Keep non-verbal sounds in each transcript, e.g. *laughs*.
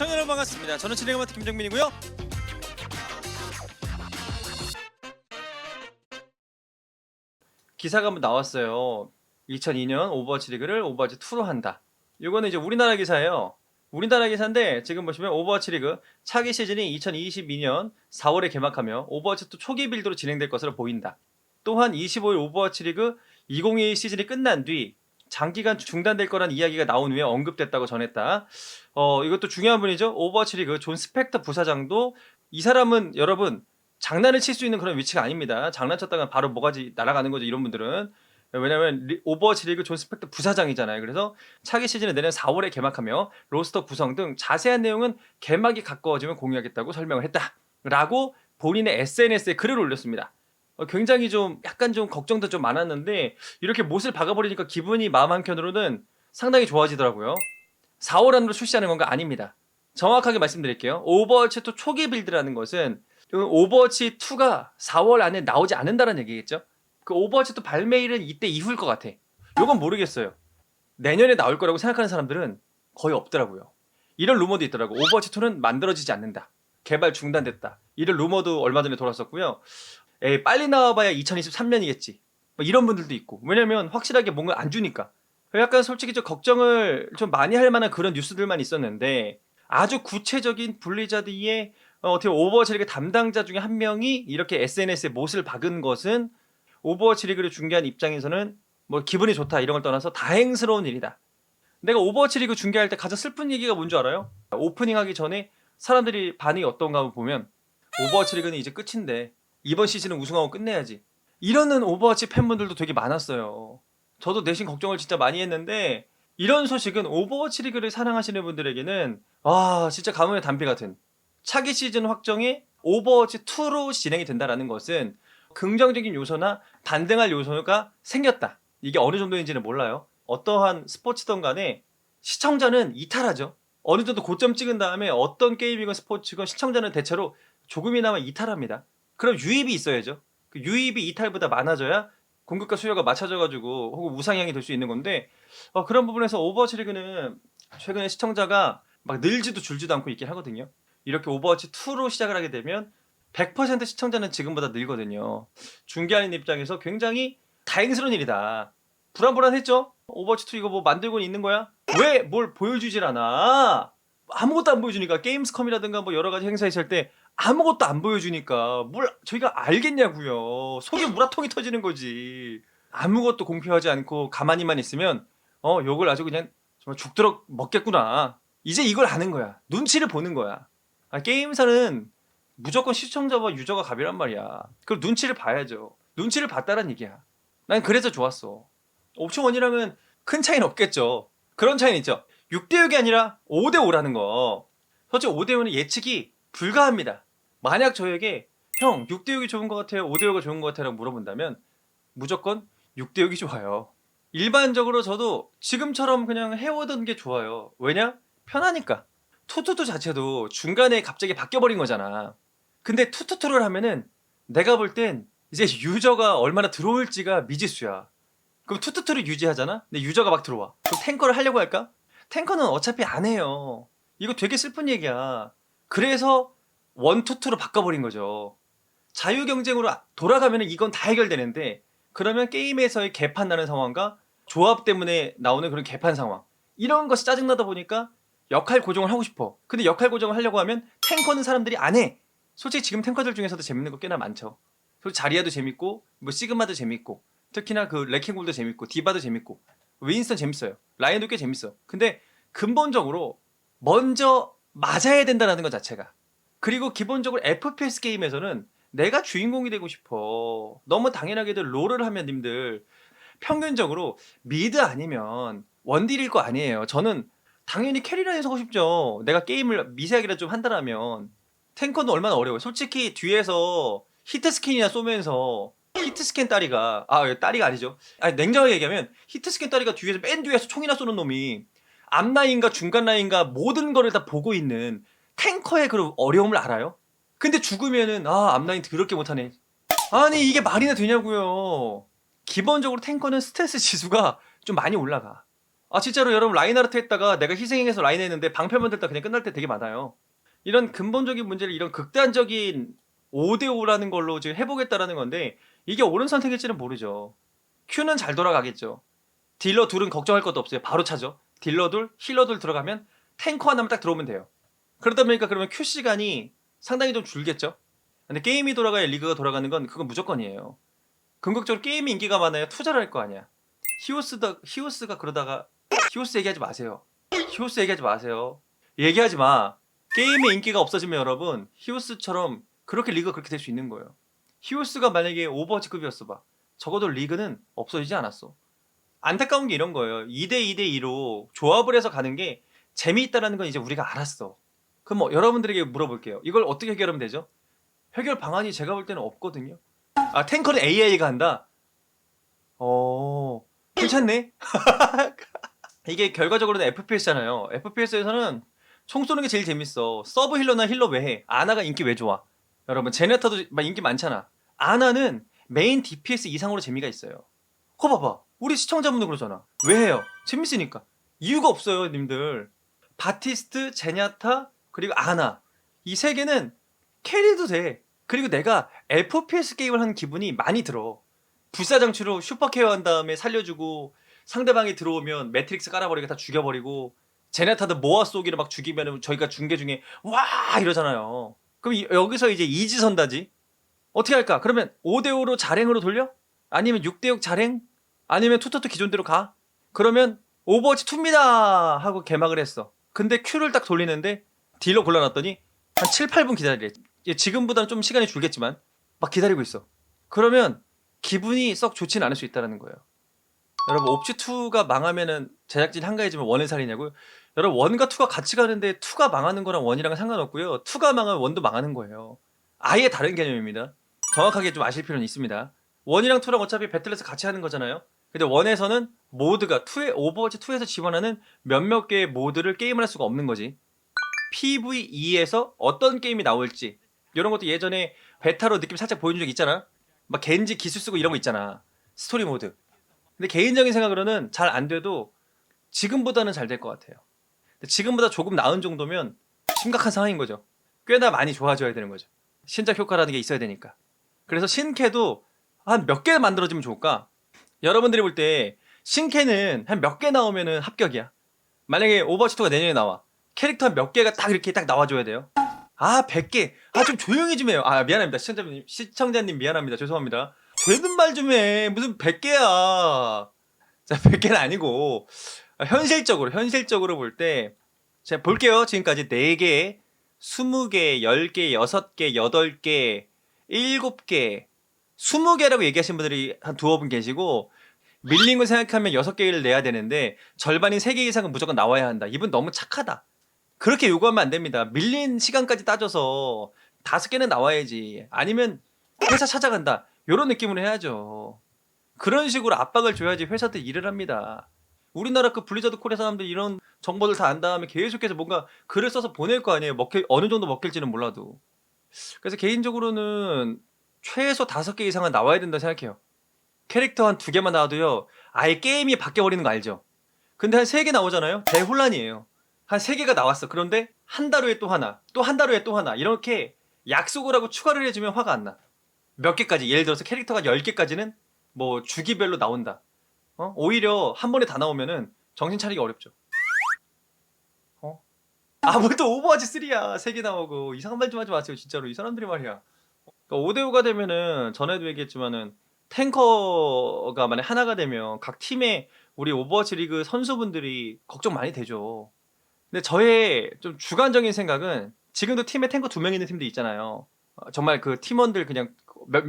시청자 여러분 반갑습니다. 저는 진행을 맡은 김정민이고요. 기사가 한번 나왔어요. 2002년 오버워치 리그를 오버워치 2로 한다. 이거는 이제 우리나라 기사예요. 우리나라 기사인데 지금 보시면 오버워치 리그 차기 시즌이 2022년 4월에 개막하며 오버워치 2 초기 빌드로 진행될 것으로 보인다. 또한 25일 오버워치 리그 2022 시즌이 끝난 뒤 장기간 중단될 거란 이야기가 나온 후에 언급됐다고 전했다. 어, 이것도 중요한 분이죠. 오버워치 리그 존 스펙터 부사장도 이 사람은 여러분 장난을 칠 수 있는 그런 위치가 아닙니다. 장난쳤다가 바로 뭐가지 날아가는 거죠. 이런 분들은. 왜냐면 리- 오버워치 리그 존 스펙터 부사장이잖아요. 그래서 차기 시즌은 내년 4월에 개막하며 로스터 구성 등 자세한 내용은 개막이 가까워지면 공유하겠다고 설명을 했다. 라고 본인의 SNS에 글을 올렸습니다. 어, 굉장히 좀 약간 좀 걱정도 좀 많았는데 이렇게 못을 박아버리니까 기분이 마음 한켠으로는 상당히 좋아지더라고요. 4월 안으로 출시하는 건가 아닙니다. 정확하게 말씀드릴게요. 오버워치 2 초기 빌드라는 것은 그 오버워치 2가 4월 안에 나오지 않는다는 얘기겠죠. 그 오버워치 2 발매일은 이때 이후일 것 같아. 이건 모르겠어요. 내년에 나올 거라고 생각하는 사람들은 거의 없더라고요. 이런 루머도 있더라고. 오버워치 2는 만들어지지 않는다. 개발 중단됐다. 이런 루머도 얼마 전에 돌았었고요. 에이, 빨리 나와봐야 2023년이겠지. 뭐 이런 분들도 있고. 왜냐면 확실하게 뭔가 안 주니까. 약간 솔직히 좀 걱정을 좀 많이 할 만한 그런 뉴스들만 있었는데 아주 구체적인 블리자드의 어, 어떻게 오버워치 리그 담당자 중에 한 명이 이렇게 SNS에 못을 박은 것은 오버워치 리그를 중계한 입장에서는 뭐 기분이 좋다 이런 걸 떠나서 다행스러운 일이다. 내가 오버워치 리그 중계할 때 가장 슬픈 얘기가 뭔 줄 알아요? 오프닝 하기 전에 사람들이 반응이 어떤가 보면 오버워치 리그는 이제 끝인데 이번 시즌은 우승하고 끝내야지. 이러는 오버워치 팬분들도 되게 많았어요. 저도 내심 걱정을 진짜 많이 했는데 이런 소식은 오버워치 리그를 사랑하시는 분들에게는 와 진짜 가뭄의 단비 같은 차기 시즌 확정이 오버워치 2로 진행이 된다라는 것은 긍정적인 요소나 반등할 요소가 생겼다. 이게 어느 정도인지는 몰라요. 어떠한 스포츠든 간에 시청자는 이탈하죠. 어느 정도 고점 찍은 다음에 어떤 게임이건 스포츠건 시청자는 대체로 조금이나마 이탈합니다. 그럼 유입이 있어야죠. 그 유입이 이탈보다 많아져야 공급과 수요가 맞춰져가지고 혹은 우상향이 될 수 있는 건데 어, 그런 부분에서 오버워치 리그는 최근에 시청자가 막 늘지도 줄지도 않고 있긴 하거든요. 이렇게 오버워치 2로 시작을 하게 되면 100% 시청자는 지금보다 늘거든요. 중계하는 입장에서 굉장히 다행스러운 일이다. 불안불안했죠? 오버워치 2 이거 뭐 만들고 있는 거야? 왜 뭘 보여주질 않아? 아무것도 안 보여주니까 게임스컴이라든가 뭐 여러 가지 행사 있을 때 아무것도 안 보여주니까 뭘 저희가 알겠냐고요. 속에 물화통이 터지는 거지. 아무것도 공표하지 않고 가만히만 있으면 어 욕을 아주 그냥 정말 죽도록 먹겠구나. 이제 이걸 아는 거야. 눈치를 보는 거야. 아, 게임사는 무조건 시청자와 유저가 갑이란 말이야. 그럼 눈치를 봐야죠. 눈치를 봤다란 얘기야. 난 그래서 좋았어. 옵션 1이랑은 큰 차이는 없겠죠. 그런 차이는 있죠. 6대 6이 아니라 5대 5라는 거. 솔직히 5대 5는 예측이 불가합니다. 만약 저에게 형 6대6이 좋은 것 같아요? 5대5가 좋은 것 같아요? 라고 물어본다면 무조건 6대6이 좋아요. 일반적으로 저도 지금처럼 그냥 해오던 게 좋아요. 왜냐? 편하니까. 투투투 자체도 중간에 갑자기 바뀌어버린 거잖아. 근데 투투투를 하면은 내가 볼 땐 이제 유저가 얼마나 들어올지가 미지수야. 그럼 투투투를 유지하잖아? 근데 유저가 막 들어와. 그럼 탱커를 하려고 할까? 탱커는 어차피 안 해요. 이거 되게 슬픈 얘기야. 그래서 원투투로 바꿔버린 거죠. 자유 경쟁으로 돌아가면 이건 다 해결되는데 그러면 게임에서의 개판 나는 상황과 조합 때문에 나오는 그런 개판 상황 이런 것이 짜증나다 보니까 역할 고정을 하고 싶어. 근데 역할 고정을 하려고 하면 탱커는 사람들이 안 해. 솔직히 지금 탱커들 중에서도 재밌는 거 꽤나 많죠. 솔직히 자리아도 재밌고 뭐 시그마도 재밌고 특히나 그 레킹골도 재밌고 디바도 재밌고 윈스턴 재밌어요. 라이언도 꽤 재밌어. 근데 근본적으로 먼저 맞아야 된다는 것 자체가 그리고 기본적으로 FPS 게임에서는 내가 주인공이 되고 싶어. 너무 당연하게도 롤을 하면 님들 평균적으로 미드 아니면 원딜일 거 아니에요. 저는 당연히 캐리라인 서고 싶죠. 내가 게임을 미세하게라도 좀 한다라면 탱커는 얼마나 어려워요. 솔직히 뒤에서 히트 스킨이나 쏘면서 히트 스캔 따리가 아 따리가 아니죠. 아니 냉정하게 얘기하면 히트 스캔 따리가 뒤에서 맨 뒤에서 총이나 쏘는 놈이 앞 라인과 중간 라인과 모든 거를 다 보고 있는 탱커의 그 어려움을 알아요? 근데 죽으면은 아 앞라인 더럽게 못하네. 아니 이게 말이나 되냐고요. 기본적으로 탱커는 스트레스 지수가 좀 많이 올라가. 아 진짜로 여러분 라인하르트 했다가 내가 희생해서 라인 했는데 방패 만 들다 그냥 끝날 때 되게 많아요. 이런 근본적인 문제를 이런 극단적인 5대5라는 걸로 지금 해보겠다라는 건데 이게 옳은 선택일지는 모르죠. 큐는 잘 돌아가겠죠. 딜러 둘은 걱정할 것도 없어요. 바로 차죠. 딜러 둘, 힐러 둘 들어가면 탱커 하나만 딱 들어오면 돼요. 그러다 보니까 그러면 큐 시간이 상당히 좀 줄겠죠. 근데 게임이 돌아가야 리그가 돌아가는 건 그건 무조건이에요. 궁극적으로 게임이 인기가 많아야 투자를 할 거 아니야. 히오스다 히오스가 그러다가 히오스 얘기하지 마세요. 히오스 얘기하지 마세요. 얘기하지 마. 게임의 인기가 없어지면 여러분 히오스처럼 그렇게 리그가 그렇게 될 수 있는 거예요. 히오스가 만약에 오버워치급이었어 봐. 적어도 리그는 없어지지 않았어. 안타까운 게 이런 거예요. 2대 2대 2로 조합을 해서 가는 게 재미있다라는 건 이제 우리가 알았어. 그럼 뭐 여러분들에게 물어볼게요. 이걸 어떻게 해결하면 되죠? 해결 방안이 제가 볼 때는 없거든요. 아 탱커는 AI가 한다. 어 괜찮네. *laughs* 이게 결과적으로는 FPS잖아요. FPS에서는 총 쏘는 게 제일 재밌어. 서브 힐러나 힐러 외에 아나가 인기 왜 좋아? 여러분 제네타도 막 인기 많잖아. 아나는 메인 DPS 이상으로 재미가 있어요. 거 봐봐. 우리 시청자분들 그러잖아. 왜 해요? 재밌으니까. 이유가 없어요, 님들. 바티스트, 제냐타, 그리고 아나. 이 세 개는 캐리도 돼. 그리고 내가 FPS 게임을 하는 기분이 많이 들어. 불사장치로 슈퍼 케어 한 다음에 살려주고 상대방이 들어오면 매트릭스 깔아버리고 다 죽여버리고 제네타드 모아 쏘기를 막 죽이면 저희가 중계 중에 와 이러잖아요. 그럼 이- 여기서 이제 이지선다지 어떻게 할까? 그러면 5대5로 자랭으로 돌려? 아니면 6대6 자랭? 아니면 투터투 기존대로 가? 그러면 오버워치 2입니다 하고 개막을 했어. 근데 큐를 딱 돌리는데 딜러 골라놨더니 한 7, 8분 기다리래. 이제 지금보다는 좀 시간이 줄겠지만 막 기다리고 있어. 그러면 기분이 썩 좋지는 않을 수 있다는 거예요. 여러분 옵치 2가 망하면은 제작진 한가해지면 원의 살이냐고요? 여러분 원과 2가 같이 가는데 2가 망하는 거랑 원이랑 상관없고요. 2가 망하면 원도 망하는 거예요. 아예 다른 개념입니다. 정확하게 좀 아실 필요는 있습니다. 원이랑 2랑 어차피 배틀에서 같이 하는 거잖아요. 근데 원에서는 모드가 2에 오버워치 2에서 지원하는 몇몇 개의 모드를 게임을 할 수가 없는 거지. PVE에서 어떤 게임이 나올지 이런 것도 예전에 베타로 느낌 살짝 보여준 적 있잖아. 막 겐지 기술 쓰고 이런 거 있잖아. 스토리 모드. 근데 개인적인 생각으로는 잘 안 돼도 지금보다는 잘 될 것 같아요. 지금보다 조금 나은 정도면 심각한 상황인 거죠. 꽤나 많이 좋아져야 되는 거죠. 신작 효과라는 게 있어야 되니까. 그래서 신캐도 한 몇 개 만들어지면 좋을까? 여러분들이 볼 때 신캐는 한 몇 개 나오면은 합격이야. 만약에 오버워치 2가 내년에 나와. 캐릭터 한몇 개가 딱 이렇게 딱 나와줘야 돼요. 아, 100개. 아, 좀 조용히 좀 해요. 아, 미안합니다. 시청자님, 시청자님 미안합니다. 죄송합니다. 되는 말 좀 해. 무슨 100개야. 자, 100개는 아니고, 아, 현실적으로, 현실적으로 볼 때, 제가 볼게요. 지금까지 4개, 20개, 10개, 6개, 8개, 7개, 20개라고 얘기하신 분들이 한 두어 분 계시고, 밀린 걸 생각하면 6개를 내야 되는데, 절반인 3개 이상은 무조건 나와야 한다. 이분 너무 착하다. 그렇게 요구하면 안 됩니다. 밀린 시간까지 따져서 다섯 개는 나와야지. 아니면 회사 찾아간다. 요런 느낌으로 해야죠. 그런 식으로 압박을 줘야지 회사들 일을 합니다. 우리나라 그 블리자드 코리아 사람들 이런 정보들 다 안 다음에 계속해서 뭔가 글을 써서 보낼 거 아니에요. 먹힐, 어느 정도 먹힐지는 몰라도. 그래서 개인적으로는 최소 다섯 개 이상은 나와야 된다 생각해요. 캐릭터 한 두 개만 나와도요. 아예 게임이 바뀌어 버리는 거 알죠? 근데 한 세 개 나오잖아요? 대혼란이에요. 한 세 개가 나왔어. 그런데 한 달 후에 또 하나, 또 한 달 후에 또 하나. 이렇게 약속을 하고 추가를 해주면 화가 안 나. 몇 개까지. 예를 들어서 캐릭터가 10개까지는 뭐 주기별로 나온다. 어? 오히려 한 번에 다 나오면은 정신 차리기 어렵죠. 어? 아, 뭘 또 오버워치 3야. 세개 나오고. 이상한 말 좀 하지 마세요. 진짜로. 이 사람들이 말이야. 그러니까 5대5가 되면은 전에도 얘기했지만은 탱커가 만약 하나가 되면 각 팀의 우리 오버워치 리그 선수분들이 걱정 많이 되죠. 근데 저의 좀 주관적인 생각은 지금도 팀에 탱커 두 명 있는 팀도 있잖아요. 어, 정말 그 팀원들 그냥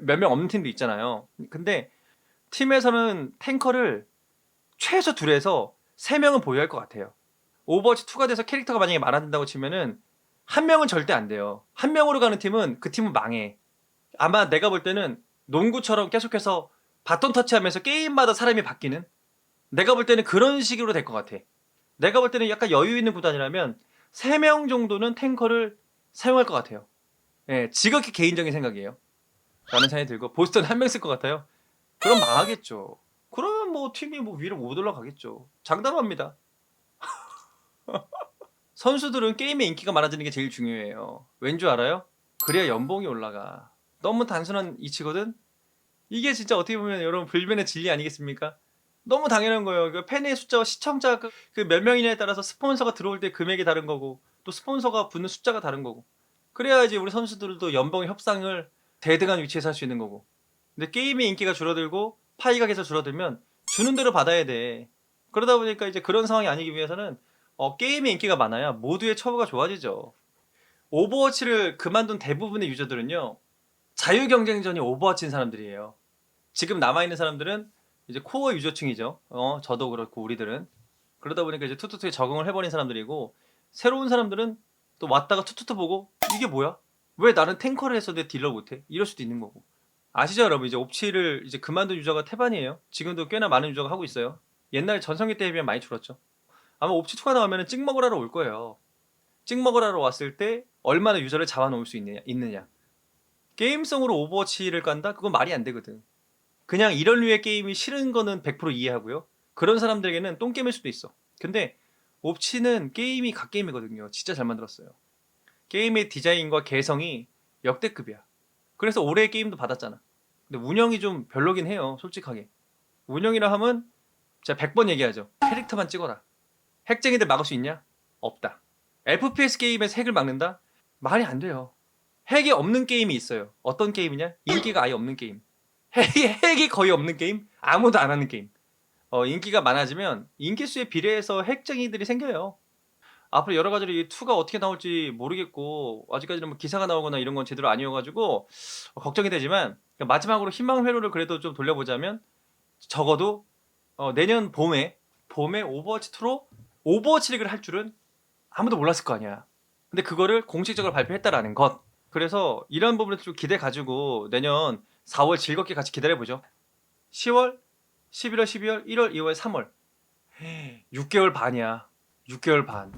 몇명 없는 팀도 있잖아요. 근데 팀에서는 탱커를 최소 둘에서 세 명은 보유할 것 같아요. 오버워치 2가 돼서 캐릭터가 만약에 많아진다고 치면은 한 명은 절대 안 돼요. 한 명으로 가는 팀은 그 팀은 망해. 아마 내가 볼 때는 농구처럼 계속해서 바톤 터치하면서 게임마다 사람이 바뀌는 내가 볼 때는 그런 식으로 될 것 같아. 내가 볼 때는 약간 여유 있는 구단이라면 3명 정도는 탱커를 사용할 것 같아요. 예, 지극히 개인적인 생각이에요. 라는 생각이 들고 보스턴 한 명 쓸 것 같아요. 그럼 망하겠죠. 그러면 뭐 팀이 뭐 위로 못 올라가겠죠. 장담합니다. *laughs* 선수들은 게임의 인기가 많아지는 게 제일 중요해요. 왠 줄 알아요? 그래야 연봉이 올라가. 너무 단순한 이치거든. 이게 진짜 어떻게 보면 여러분 불변의 진리 아니겠습니까? 너무 당연한 거예요. 그 팬의 숫자와 시청자 그 몇 명이냐에 따라서 스폰서가 들어올 때 금액이 다른 거고 또 스폰서가 붙는 숫자가 다른 거고. 그래야지 우리 선수들도 연봉 협상을 대등한 위치에서 할 수 있는 거고. 근데 게임의 인기가 줄어들고 파이가 계속 줄어들면 주는 대로 받아야 돼. 그러다 보니까 이제 그런 상황이 아니기 위해서는 어, 게임의 인기가 많아야 모두의 처우가 좋아지죠. 오버워치를 그만둔 대부분의 유저들은요 자유 경쟁전이 오버워치인 사람들이에요. 지금 남아 있는 사람들은 이제 코어 유저층이죠. 어 저도 그렇고 우리들은. 그러다 보니까 이제 투투투에 적응을 해버린 사람들이고 새로운 사람들은 또 왔다가 투투투 보고 이게 뭐야? 왜 나는 탱커를 했었는데 딜러 못해? 이럴 수도 있는 거고. 아시죠 여러분? 이제 옵치를 이제 그만둔 유저가 태반이에요. 지금도 꽤나 많은 유저가 하고 있어요. 옛날 전성기 때에 비하면 많이 줄었죠. 아마 옵치2가 나오면 찍 먹으러 올 거예요. 찍 먹으러 왔을 때 얼마나 유저를 잡아놓을 수 있느냐, 있느냐. 게임성으로 오버워치를 깐다? 그건 말이 안 되거든 그냥 이런 류의 게임이 싫은 거는 100% 이해하고요 그런 사람들에게는 똥게임일 수도 있어 근데 옵치는 게임이 갓게임이거든요. 진짜 잘 만들었어요. 게임의 디자인과 개성이 역대급이야. 그래서 올해 게임도 받았잖아. 근데 운영이 좀 별로긴 해요. 솔직하게. 운영이라 하면 제가 100번 얘기하죠. 캐릭터만 찍어라. 핵쟁이들 막을 수 있냐? 없다. FPS 게임에서 핵을 막는다? 말이 안 돼요. 핵이 없는 게임이 있어요. 어떤 게임이냐? 인기가 아예 없는 게임. 핵이, 거의 없는 게임? 아무도 안 하는 게임. 어, 인기가 많아지면 인기 수에 비례해서 핵쟁이들이 생겨요. 앞으로 여러 가지로 이 2가 어떻게 나올지 모르겠고 아직까지는 뭐 기사가 나오거나 이런 건 제대로 아니어가지고 어, 걱정이 되지만 마지막으로 희망 회로를 그래도 좀 돌려보자면 적어도 어, 내년 봄에 봄에 오버워치 2로 오버워치 리그를 할 줄은 아무도 몰랐을 거 아니야. 근데 그거를 공식적으로 발표했다라는 것. 그래서 이런 부분에 좀 기대 가지고 내년 4월 즐겁게 같이 기다려 보죠. 10월 11월, 12월, 1월, 2월, 3월. 6개월 반이야. 6개월 반.